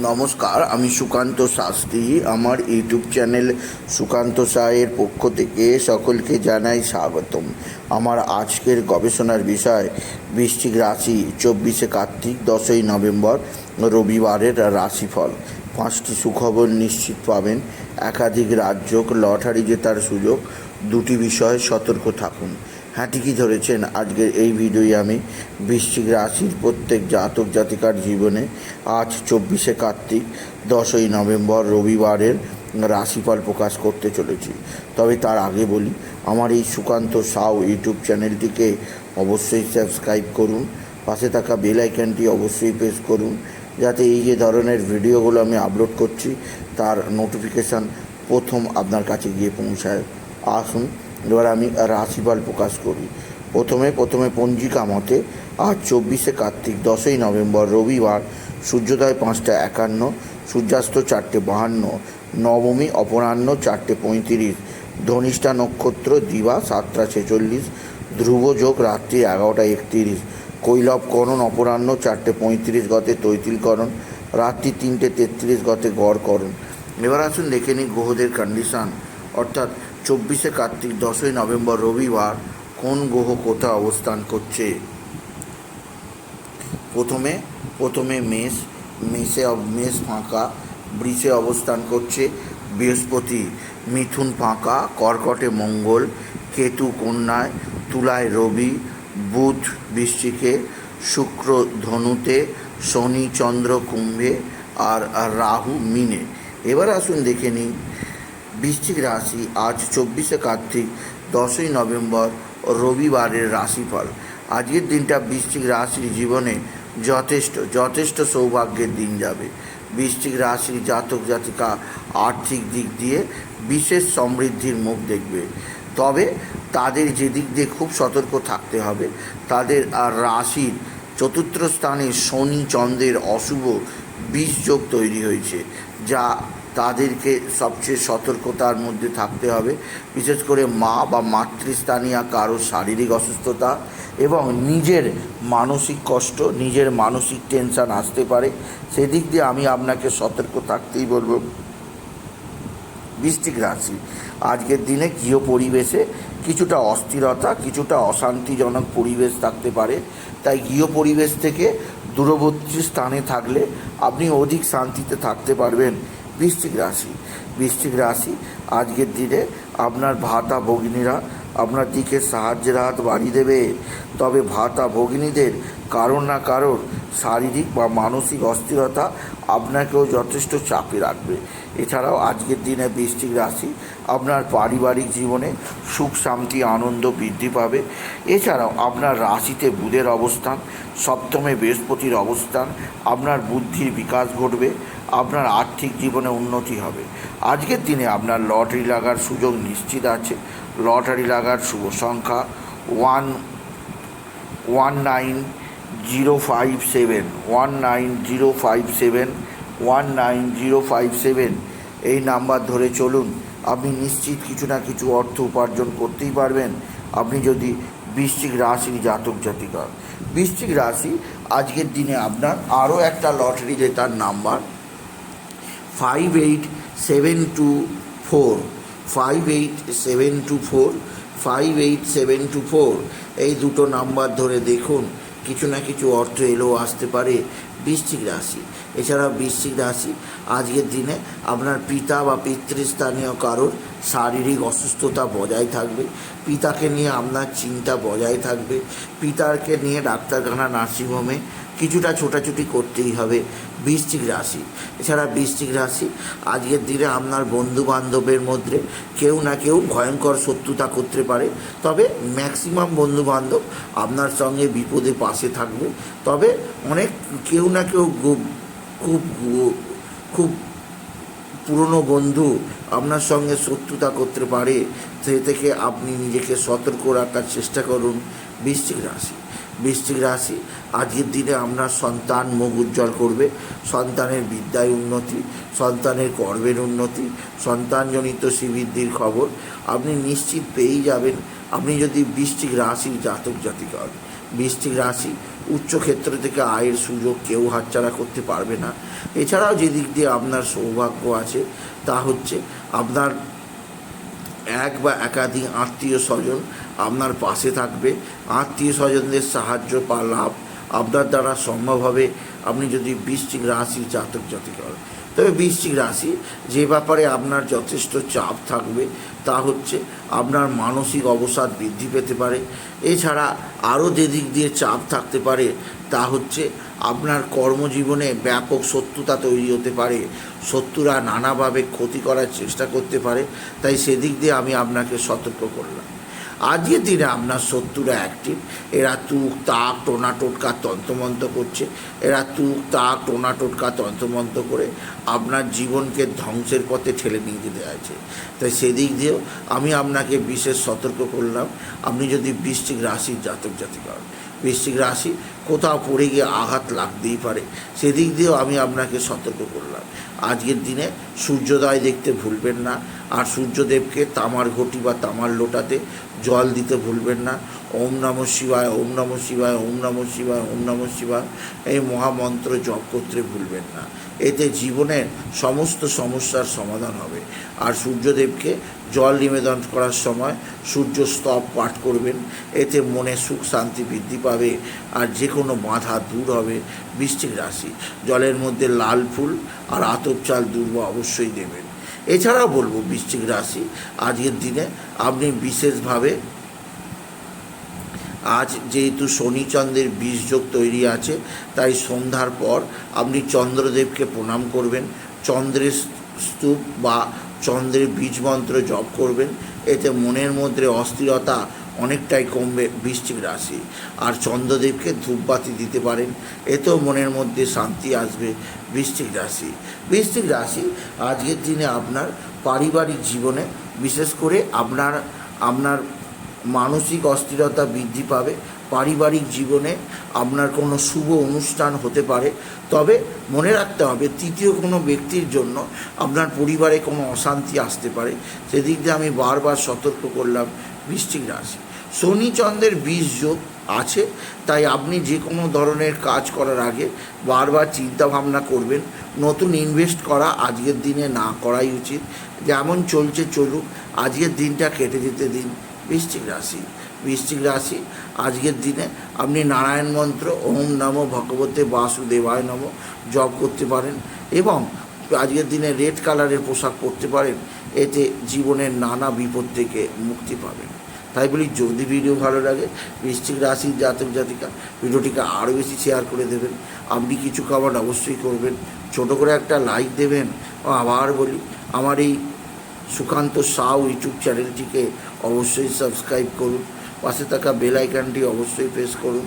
নমস্কার, আমি সুকান্ত শাস্ত্রী। আমার ইউটিউব চ্যানেল সুকান্ত সায়ের পক্ষ থেকে সকলকে জানাই স্বাগতম। আমার আজকের গবেষণার বিষয়, বৃশ্চিক রাশি, চব্বিশে কার্তিক দশই নভেম্বর, রবিবারের রাশিফল। পাঁচটি সুখবর নিশ্চিত পাবেন। একাধিক রাজ্য লটারি জেতার সুযোগ। দুটি বিষয়ে সতর্ক থাকুন। হ্যাঁ ঠিকই ধরেছেন। আজকের এই ভিডিওয়ে আমি বৃশ্চিক রাশির প্রত্যেক জাতক জাতিকার জীবনে আজ চব্বিশে কার্তিক, দশই নভেম্বর রবিবারের রাশিফল প্রকাশ করতে চলেছি। তবে তার আগে বলি, আমার এই সুকান্ত সাউ ইউটিউব চ্যানেলটিকে অবশ্যই সাবস্ক্রাইব করুন, পাশে থাকা বেল আইকনটি অবশ্যই প্রেস করুন, যাতে এই যে ধরনের ভিডিওগুলো আমি আপলোড করছি, তার নোটিফিকেশান প্রথম আপনার কাছে গিয়ে পৌঁছায়। আসুন এবার আমি রাশিফল প্রকাশ করি। প্রথমে প্রথমে পঞ্জিকা মতে আজ চব্বিশে কার্তিক, দশই নভেম্বর রবিবার, সূর্যোদয় পাঁচটা একান্ন, সূর্যাস্ত চারটে বাহান্ন, নবমী অপরাহ্ন চারটে পঁয়ত্রিশ, ধনিষ্ঠা নক্ষত্র দিবা সাতটা ছেচল্লিশ ধ্রুবযোগ রাত্রি এগারোটা একত্রিশ, কৈলব করণ অপরাহ্ন চারটে পঁয়ত্রিশ গতে তৈতিলকরণ রাত্রি তিনটে তেত্রিশ গতে গড়করণ এবার আসুন দেখে নিই গ্রহদের কন্ডিশান অর্থাৎ চব্বিশে কার্তিক, দশই নভেম্বর রবিবার কোন গ্রহ কোথায় অবস্থান করছে? প্রথমে প্রথমে মেষ, মেষে মেষ ফাঁকা, বৃষে অবস্থান করছে বৃহস্পতি। মিথুন ফাঁকা, কর্কটে মঙ্গল, কেতু কন্যায়, তুলায় রবি, বুধ বৃষ্টিকে শুক্র ধনুতে, শনি চন্দ্র কুম্ভে আর রাহু মিনে। এবার আসুন দেখে নিই বৃশ্চিক রাশি আজ চব্বিশে কার্তিক দশই নভেম্বর, রবিবারের রাশিফল। আজকের দিনটা বৃশ্চিক রাশির জীবনে যথেষ্ট যথেষ্ট সৌভাগ্যের দিন যাবে। বৃশ্চিক রাশির জাতক জাতিকা আর্থিক দিক দিয়ে বিশেষ সমৃদ্ধির মুখ দেখবে। তবে তাদের যে দিক দিয়ে খুব সতর্ক থাকতে হবে, তাদের আর রাশির চতুর্থ স্থানে শনি চন্দ্রের অশুভ যোগ তৈরি হয়েছে, যা তাদেরকে সবচেয়ে সতর্কতার মধ্যে থাকতে হবে। বিশেষ করে মা বা মাতৃস্থানীয় কারও শারীরিক অসুস্থতা এবং নিজের মানসিক কষ্ট, নিজের মানসিক টেনশন আসতে পারে। সেদিক দিয়ে আমি আপনাকে সতর্ক থাকতেই বলব। বৃষ্টিক রাশি, আজকের দিনে গৃহ পরিবেশে কিছুটা অস্থিরতা, কিছুটা অশান্তিজনক পরিবেশ থাকতে পারে। তাই গৃহ পরিবেশ থেকে দূরবর্তী স্থানে থাকলে আপনি অধিক শান্তিতে থাকতে পারবেন। বৃশ্চিক রাশি। বৃশ্চিক রাশি, আজকের দিনে আপনার ভাতা ভগিনীরা আপনার দিকে সাহায্যের হাত বাড়িয়ে দেবে। তবে ভাতা ভগিনীদের কারোর না কারোর শারীরিক বা মানসিক অস্থিরতা আপনাকেও যথেষ্ট চাপে রাখবে। এছাড়াও আজকের দিনে বৃষ্টিক রাশি আপনার পারিবারিক জীবনে সুখ, শান্তি, আনন্দ বৃদ্ধি পাবে। এছাড়াও আপনার রাশিতে বুধের অবস্থান, সপ্তমে বৃহস্পতির অবস্থান, আপনার বুদ্ধির বিকাশ ঘটবে, আপনার আর্থিক জীবনে উন্নতি হবে। আজকের দিনে আপনার লটারি লাগার সুযোগ নিশ্চিত আছে। লটারি লাগার শুভ সংখ্যা one one nine zero five seven, one nine zero five seven, one nine zero five seven. এই নাম্বার ধরে চলুন। আপনি নিশ্চিত কিছু না কিছু অর্থ উপার্জন করতেই পারবেন। আপনি যদি বৃশ্চিক রাশির জাতক জাতিকা। বৃশ্চিক রাশি, আজকের দিনে আপনার আরও একটা লটারি জেতার number. Five eight seven two four five eight seven two four five eight seven two four এই দুটো নাম্বার ধরে দেখুন। কিছু না কিছু অর্থ এলেও আসতে পারে বৃশ্চিক রাশি। এছাড়া বৃশ্চিক রাশি, আজকের দিনে আপনার পিতা বা পিতৃস্থানীয় কারোর শারীরিক অসুস্থতা বজায় থাকবে, পিতাকে নিয়ে আপনার চিন্তা বজায় থাকবে, পিতাকে নিয়ে ডাক্তারখানা, নার্সিংহোমে কিছুটা ছোটাছুটি করতেই হবে বৃশ্চিক রাশি। এছাড়া বৃশ্চিক রাশি, আজকের দিনে আপনার বন্ধু বান্ধবের মধ্যে কেউ না কেউ ভয়ঙ্কর শত্রুতা করতে পারে। তবে ম্যাক্সিমাম বন্ধু বান্ধব আপনার সঙ্গে বিপদে পাশে থাকবে। তবে অনেক কেউ না কেউ খুব খুব পুরনো বন্ধু আপনার সঙ্গে শত্রুতা করতে পারে। সে থেকে আপনি নিজেকে সতর্ক রাখার চেষ্টা করুন বৃশ্চিক রাশি। বৃশ্চিক রাশি। আজকের দিনে আপনার সন্তান মুখ উজ্জ্বল করবে, সন্তানের বিদ্যায় উন্নতি, সন্তানের কর্মের উন্নতি, সন্তানজনিত শ্রীবৃদ্ধির খবর। আপনি নিশ্চিত পেয়েই যাবেন, আপনি যদি বৃষ্টিক রাশির জাতক জাতিকা হন। বৃশ্চিক রাশি উচ্চক্ষেত্র থেকে আয়ের সুযোগ কেউ হাতছাড়া করতে পারবে না। এছাড়াও যে দিক দিয়ে আপনার সৌভাগ্য আছে, তা হচ্ছে আপনার এক বা একাধিক আত্মীয় স্বজন আপনার পাশে থাকবে। আত্মীয় স্বজনদের সাহায্য বা লাভ আপনার দ্বারা সম্ভব হবে। আপনি যদি বৃশ্চিক রাশি জাতক জাতিকা হন। তবে বৃশ্চিক রাশি যে ব্যাপারে আপনার যথেষ্ট চাপ থাকবে তা হচ্ছে আপনার মানসিক অবসাদ বৃদ্ধি পেতে পারে। এছাড়া আরও যেদিক দিয়ে চাপ থাকতে পারে তা হচ্ছে আপনার কর্মজীবনে ব্যাপক শত্রুতা তৈরি হতে পারে, শত্রুরা নানাভাবে ক্ষতি করার চেষ্টা করতে পারে, তাই সেদিক দিয়ে আমি আপনাকে সতর্ক করলাম। আজকের দিনে আপনার শত্রুরা অ্যাক্টিভ এরা তুক, তাক, টোনা, টোটকা, তন্ত্রমন্ত্র করছে। এরা তুক, তাক, টোনা, টোটকা, তন্ত্রমন্ত্র করে আপনার জীবনকে ধ্বংসের পথে ঠেলে নিয়ে যেতে আছে তাই সেদিক দিয়েও আমি আপনাকে বিশেষ সতর্ক করলাম। আপনি যদি বৃষ্টিক রাশির জাতক জাতিকা হন বৃশ্চিক রাশি কোথাও পড়ে গিয়ে আঘাত লাগতেই পারে। সেদিক দিয়েও আমি আপনাকে সতর্ক করলাম। আজকের দিনে সূর্যোদয় দেখতে ভুলবেন না, আর সূর্যদেবকে তামার ঘটি বা তামার লোটাতে জল দিতে ভুলবেন না। ওম নম শিবায়, ওম নম শিবায়, ওম নম শিবায়, ওম নম শিবায় এই মহামন্ত্র জপ করতে ভুলবেন না। এতে জীবনের সমস্ত সমস্যার সমাধান হবে। আর সূর্যদেবকে জল নিবেদন করার সময় সূর্য স্তব পাঠ করবেন। এতে মনে সুখ শান্তি বৃদ্ধি পাবে। আর যে কোনো বাধা দূর হবে বৃষ্টিক রাশি। জলের মধ্যে লাল ফুল আর আতপ চাল দুর্ব অবশ্যই দেবেন। এছাড়াও বলব বৃশ্চিক রাশি, আজকের দিনে আপনি বিশেষভাবে আজ যেহেতু শনিচন্দ্রের বীজযোগ তৈরি আছে, তাই সন্ধ্যার পর আপনি চন্দ্রদেবকে প্রণাম করবেন, চন্দ্রের স্তূপ বা চন্দ্রের বীজ মন্ত্র জপ করবেন, এতে মনের মধ্যে অস্থিরতা অনেকটাই কমবে বৃশ্চিক রাশি। আর চন্দ্রদেবকে ধূপবাতি দিতে পারেন, এতেও মনের মধ্যে শান্তি আসবে বৃশ্চিক রাশি। বৃশ্চিক রাশি আজকের দিনে আপনার পারিবারিক জীবনে, বিশেষ করে আপনার আপনার মানসিক অস্থিরতা বৃদ্ধি পাবে, পারিবারিক জীবনে আপনার কোনো শুভ অনুষ্ঠান হতে পারে। তবে মনে রাখতে হবে, তৃতীয় কোনো ব্যক্তির জন্য আপনার পরিবারে কোনো অশান্তি আসতে পারে। সেদিক দিয়ে আমি বারবার সতর্ক করলাম বৃশ্চিক রাশি। শনি চন্দ্রের বীজ যোগ আছে, তাই আপনি যে কোনো ধরনের কাজ করার আগে বারবার চিন্তা ভাবনা করবেন, নতুন ইনভেস্ট করা আজকের দিনে না করাই উচিত। যেমন চলছে চলুক, আজকের দিনটা কেটে যেতে দিন। বৃশ্চিক রাশি বৃশ্চিক রাশি, আজকের দিনে আপনি নারায়ণ মন্ত্র, ওম নম ভগবতে বাসুদেবায় নম, জপ করতে পারেন এবং আজকের দিনে রেড কালারের পোশাক পরতে পারেন, এতে জীবনের নানা বিপদ থেকে মুক্তি পাবেন। তাই বলি, যদি ভিডিও ভালো লাগে, বৃশ্চিক রাশির জাতক, জাতিকা, ভিডিওটিকে আরও বেশি শেয়ার করে দেবেন। আপনি কিছু কমেন্ট অবশ্যই করবেন। ছোট করে একটা লাইক দেবেন। আবার বলি, আমার এই সুকান্ত সাউ ইউটিউব চ্যানেলটিকে অবশ্যই সাবস্ক্রাইব করুন। পাশে থাকা বেল আইকনটি অবশ্যই প্রেস করুন।